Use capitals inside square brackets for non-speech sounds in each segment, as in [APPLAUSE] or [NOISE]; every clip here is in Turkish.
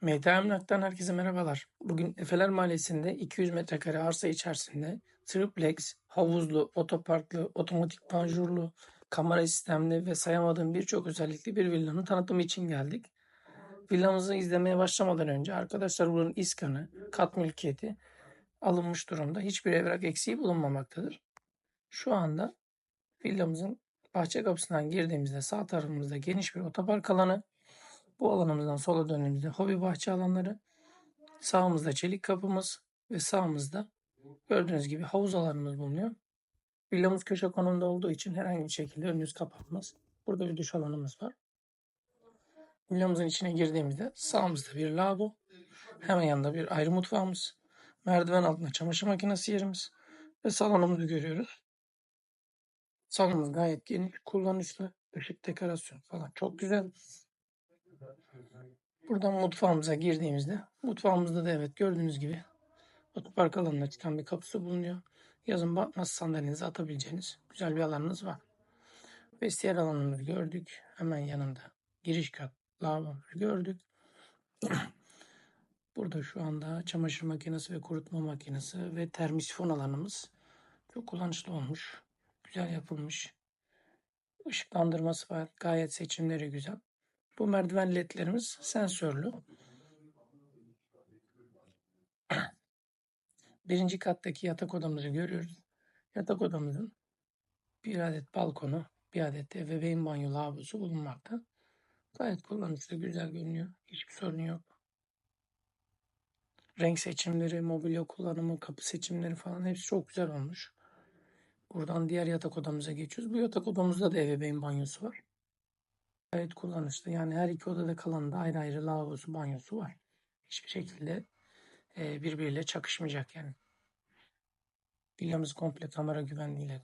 Meyda Emlak'tan herkese merhabalar. Bugün Efeler Mahallesi'nde 200 metrekare arsa içerisinde triplex, havuzlu, otoparklı, otomatik panjurlu, kamera sistemli ve sayamadığım birçok özellikli bir villanın tanıtımı için geldik. Villamızı izlemeye başlamadan önce arkadaşlar buranın iskanı, kat mülkiyeti alınmış durumda. Hiçbir evrak eksiği bulunmamaktadır. Şu anda villamızın bahçe kapısından girdiğimizde sağ tarafımızda geniş bir otopark alanı, bu alanımızdan sola döndüğümüzde hobi bahçe alanları, sağımızda çelik kapımız ve sağımızda gördüğünüz gibi havuz alanımız bulunuyor. Villamız köşe konumda olduğu için herhangi bir şekilde önünüz kapanmaz. Burada bir duş alanımız var. Villamızın içine girdiğimizde sağımızda bir lavabo, hemen yanında bir ayrı mutfağımız, merdiven altında çamaşır makinesi yerimiz ve salonumuzu görüyoruz. Salonumuz gayet geniş, kullanışlı, ışık dekorasyon falan çok güzel. Buradan mutfağımıza girdiğimizde mutfağımızda da evet gördüğünüz gibi otopark alanına çıkan bir kapısı bulunuyor. Yazın batmaz sandalyenizi atabileceğiniz güzel bir alanınız var. Vestiyer alanımızı gördük. Hemen yanında giriş kat lavabomuzu gördük. [CLEARS THROAT] Burada şu anda çamaşır makinesi ve kurutma makinesi ve termisifon alanımız çok kullanışlı olmuş. Güzel yapılmış. Işıklandırması var. Gayet seçimleri güzel. Bu merdiven ledlerimiz sensörlü. Birinci kattaki yatak odamızı görüyoruz. Yatak odamızın bir adet balkonu, bir adet de ebeveyn banyo lavabosu bulunmakta. Gayet kullanışlı, güzel görünüyor. Hiçbir sorun yok. Renk seçimleri, mobilya kullanımı, kapı seçimleri falan hepsi çok güzel olmuş. Buradan diğer yatak odamıza geçiyoruz. Bu yatak odamızda da ebeveyn banyosu var. Gayet kullanışlı. Yani her iki odada kalan da ayrı ayrı lavabosu, banyosu var. Hiçbir şekilde e, birbiriyle çakışmayacak yani. Villamız komple kamera güvenliğiyle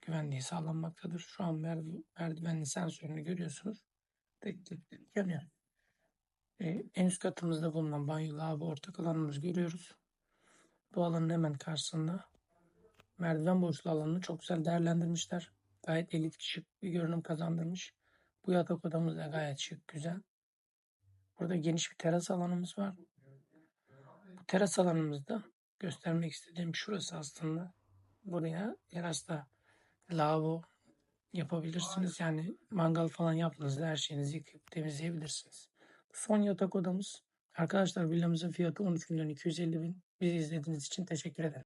güvenliği sağlanmaktadır. Şu an merdiv- merdivenli sensörünü görüyorsunuz. Tek tek yanıyor. E, en üst katımızda bulunan banyo, lavabo, ortak alanımızı görüyoruz. Bu alanın hemen karşısında merdiven boşluğu alanını çok güzel değerlendirmişler. Gayet elit şık bir görünüm kazandırmış. Bu yatak odamız da gayet şık, güzel. Burada geniş bir teras alanımız var. Bu teras alanımızda göstermek istediğim şurası aslında. Buraya terasta lavabo yapabilirsiniz. Yani mangal falan yaptığınızda her şeyinizi yıkayıp temizleyebilirsiniz. Son yatak odamız. Arkadaşlar villamızın fiyatı 13 milyon 250 bin. Bizi izlediğiniz için teşekkür ederim.